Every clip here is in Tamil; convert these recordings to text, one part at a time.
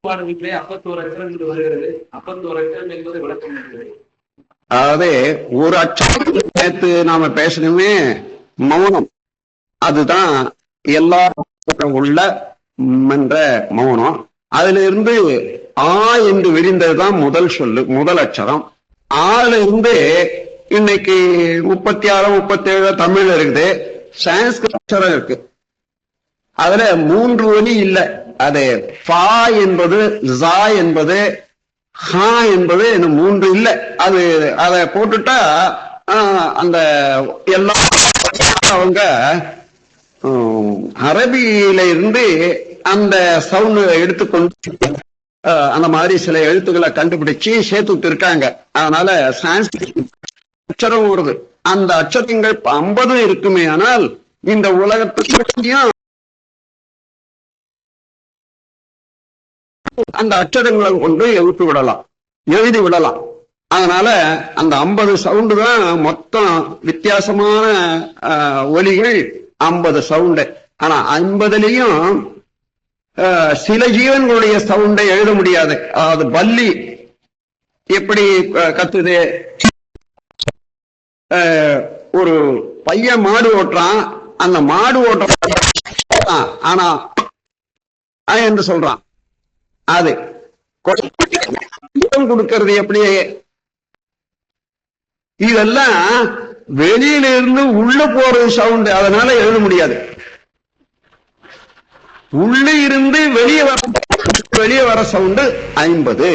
பாடல்களே அப்பத்தோர் அச்சரம் என்று வருகிறது. அப்பத்தோர் அச்சரம் என்பது விளக்கம் அதாவது ஒரு அச்சரம் சேர்த்து நாம பேசணுமே? மௌனம். அதுதான் எல்லா உள்ள என்ற மௌனம். அதுல இருந்து ஆ என்று விரிந்ததுதான் முதல் சொல்லு முதல் அச்சரம். ஆல இருந்து இன்னைக்கு முப்பத்தி ஆறு முப்பத்தி ஏழு தமிழ் இருக்குது. சான்ஸ்கிரிட் அச்சரம் இருக்கு. அதுல மூன்று ஒலி இல்ல. அது ஃபா என்பது ஜா என்பது ஹா என்பது இன்னும் மூன்று இல்லை. அது அதை போட்டுட்டா ஆஹ், அந்த எல்லா அவங்க அரபியில இருந்து அந்த சவுண்டு எடுத்துக்கொண்டு அந்த மாதிரி சில எழுத்துக்களை கண்டுபிடிச்சு சேர்த்து இருக்காங்க. அதனால சான்ஸ்கிரிட் அச்சரம் வருது. அந்த அச்சரங்கள் ஐம்பது இருக்குமே ஆனால் இந்த உலகத்துக்கு அந்த அச்சரங்களை கொண்டு எழுப்பி விடலாம் எழுதி விடலாம். அதனால அந்த ஐம்பது சவுண்டு தான் மொத்தம் வித்தியாசமான ஒலிகள் ஐம்பது சவுண்டு. ஆனா ஐம்பதுலயும் சில ஜீவன்களுடைய சவுண்டை எழுத முடியாது. அதாவது பல்லி எப்படி கத்துது? ஆஹ், ஒரு பையன் மாடு ஓட்டுறான். அந்த மாடு ஓட்டுறான். ஆனா என்று சொல்றான். அது. கொடுக்கறது எப்படி இதெல்லாம் வெளியில இருந்து உள்ள போற சவுண்ட் அதனால எழுத முடியாது. உள்ள இருந்து வெளியே வர வெளியே வர சவுண்டு ஐம்பது.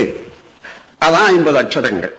அதான் ஐம்பது அக்ஷரங்கள்.